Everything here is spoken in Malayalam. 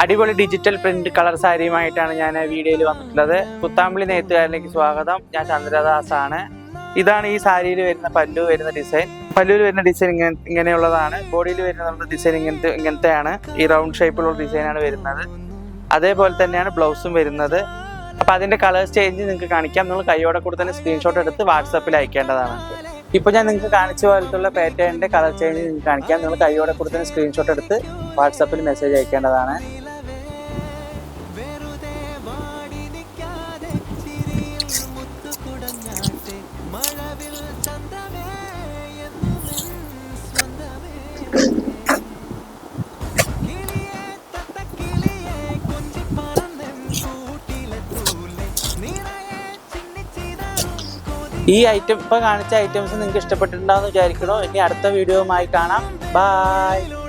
അടിപൊളി ഡിജിറ്റൽ പ്രിന്റ് കളർ സാരിയുമായിട്ടാണ് ഞാൻ വീഡിയോയിൽ വന്നിട്ടുള്ളത്. പുത്താമ്പിളി നെയ്ത്തുകാരിലേക്ക് സ്വാഗതം. ഞാൻ ചന്ദ്രദാസ് ആണ് ഇതാണ് ഈ സാരിയിൽ വരുന്ന പല്ലു വരുന്ന ഡിസൈൻ പല്ലുവിൽ വരുന്ന ഡിസൈൻ ഇങ്ങനെ ഇങ്ങനെയുള്ളതാണ്. ബോഡിയിൽ വരുന്ന നമ്മുടെ ഡിസൈൻ ഇങ്ങനത്തെ ഇങ്ങനത്തെയാണ്. ഈ റൗണ്ട് ഷേപ്പിലുള്ള ഡിസൈനാണ് വരുന്നത്. അതേപോലെ തന്നെയാണ് ബ്ലൗസും വരുന്നത്. അപ്പോൾ അതിന്റെ കളേഴ്സ് ചേഞ്ച് നിങ്ങൾക്ക് കാണിക്കാം. നിങ്ങൾ കൈയോടെ കൂടെ തന്നെ സ്ക്രീൻഷോട്ട് എടുത്ത് വാട്സാപ്പിൽ അയക്കേണ്ടതാണ്. ഇപ്പോൾ ഞാൻ നിങ്ങൾക്ക് കാണിച്ച പോലത്തുള്ള പാറ്റേണിന്റെ കളർ ചേഞ്ച് നിങ്ങൾക്ക് കാണിക്കാം. നിങ്ങൾ കൈയോടെ കൂടെ തന്നെ സ്ക്രീൻഷോട്ട് എടുത്ത് വാട്സാപ്പിൽ മെസ്സേജ് അയക്കേണ്ടതാണ്. ഈ ഐറ്റം ഇപ്പോൾ കാണിച്ച ഐറ്റംസ് നിങ്ങൾക്ക് ഇഷ്ടപ്പെട്ടിട്ടുണ്ടാവും വിചാരിക്കണോ ഇനി അടുത്ത വീഡിയോയുമായി കാണാം. ബൈ